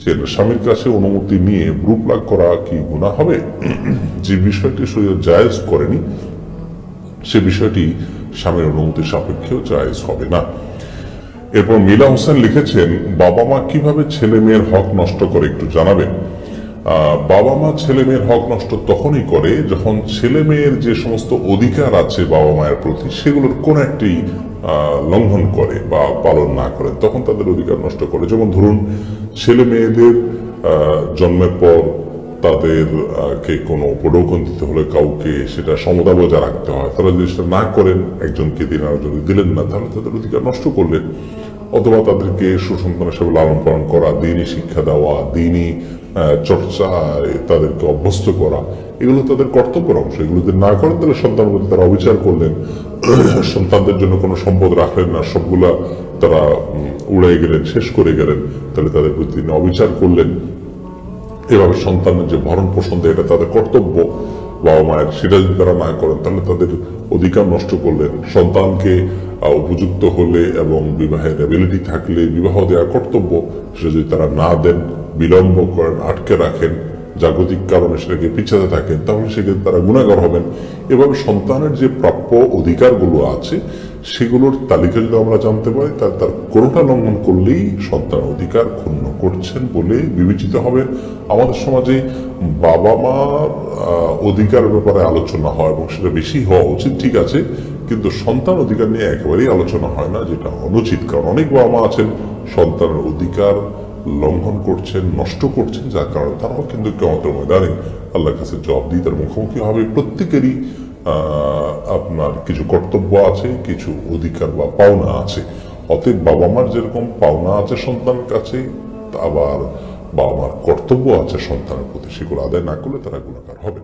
স্বামীর কাছে অনুমতি নিয়ে গ্রুপ লাগ করা কি গুণা হবে? যে বিষয়টি শরীর জায়েজ করেনি, সে বিষয়টি স্বামীর অনুমতি সাপেক্ষেও জায়েজ হবে না। এরপর মিলা হোসেন লিখেছেন, বাবা মা কীভাবে ছেলে মেয়ের হক নষ্ট করে একটু জানাবেন? বাবা মা ছেলে মেয়ের হক নষ্ট তখনই করে যখন ছেলে মেয়ের যে সমস্ত অধিকার আছে বাবা মায়ের প্রতি, সেগুলোর কোন একটি লঙ্ঘন করে বা পালন না করে তখন তাদের অধিকার নষ্ট করে। যেমন ধরুন ছেলে মেয়েদের জন্মের পর তাদের কে কোনো উপঢৌকন দিতে হলে কাউকে সেটা সমতা বজায় রাখতে হয়। তারা যদি সেটা না করেন, একজনকে দিন আর যদি দিলেন না, তাহলে তাদের অধিকার নষ্ট করলেন অথবা তাদেরকে সুসন্তান হিসেবে লালন পালন করা, দিনই শিক্ষা দেওয়া, দিনই চর্চা, তাদেরকে অভ্যস্ত করা, এগুলো তাদের কর্তব্যের অংশ। এগুলো যদি না করেন, তাহলে সন্তানের প্রতি তারা অবিচার করলেন। সন্তানদের জন্য কোনো সম্পদ রাখলেন না, সবগুলা তারা উড়াই গেলেন, শেষ করে গেলেন। তাহলে তাদের প্রতি অবিচার করলেন। এভাবে সন্তানের যে ভরণ পোষণ দেয়, এটা তাদের কর্তব্য। বাবা মায়ের সেটা যদি তারা না করেন, তাহলে তাদের অধিকার নষ্ট করলেন সন্তানকে উপযুক্ত হলে এবং বিবাহের অ্যাবিলিটি থাকলে বিবাহ দেওয়ার কর্তব্য। সেটা যদি তারা না দেন, বিলম্ব করেন, আটকে রাখেন জাগতিক কারণে সেটাকে পিছাতে থাকেন, তাহলে সেক্ষেত্রে তারা গুণাগার হবেন। এভাবে সন্তানের যে প্রাপ্য অধিকারগুলো আছে, সেগুলোর তালিকা যদি আমরা জানতে পারি তার তার কোনোটা লঙ্ঘন করলেই সন্তান অধিকার ক্ষুণ্ণ করছেন বলে বিবেচিত হবে। আমাদের সমাজে বাবা মার অধিকার ব্যাপারে আলোচনা হয় এবং সেটা বেশি হওয়া উচিত, ঠিক আছে, কিন্তু সন্তান অধিকার নিয়ে একেবারেই আলোচনা হয় না, যেটা অনুচিত। কারণ অনেক বাবা মা আছেন, সন্তানের অধিকার লঙ্ঘন করছেন, নষ্ট করছেন, যার কারণে তারাও কিন্তু কেমতের ময়দানে আল্লাহর কাছে জবাব দিয়ে তার মুখোমুখি হবে। প্রত্যেকেরই আপনার কিছু কর্তব্য আছে, কিছু অধিকার বা পাওনা আছে। অতএব বাবা মার যেরকম পাওনা আছে সন্তানের কাছে, আবার বাবা মার কর্তব্য আছে সন্তানের প্রতি, সেগুলো আদায় না করলে তারা গুণাকার হবে।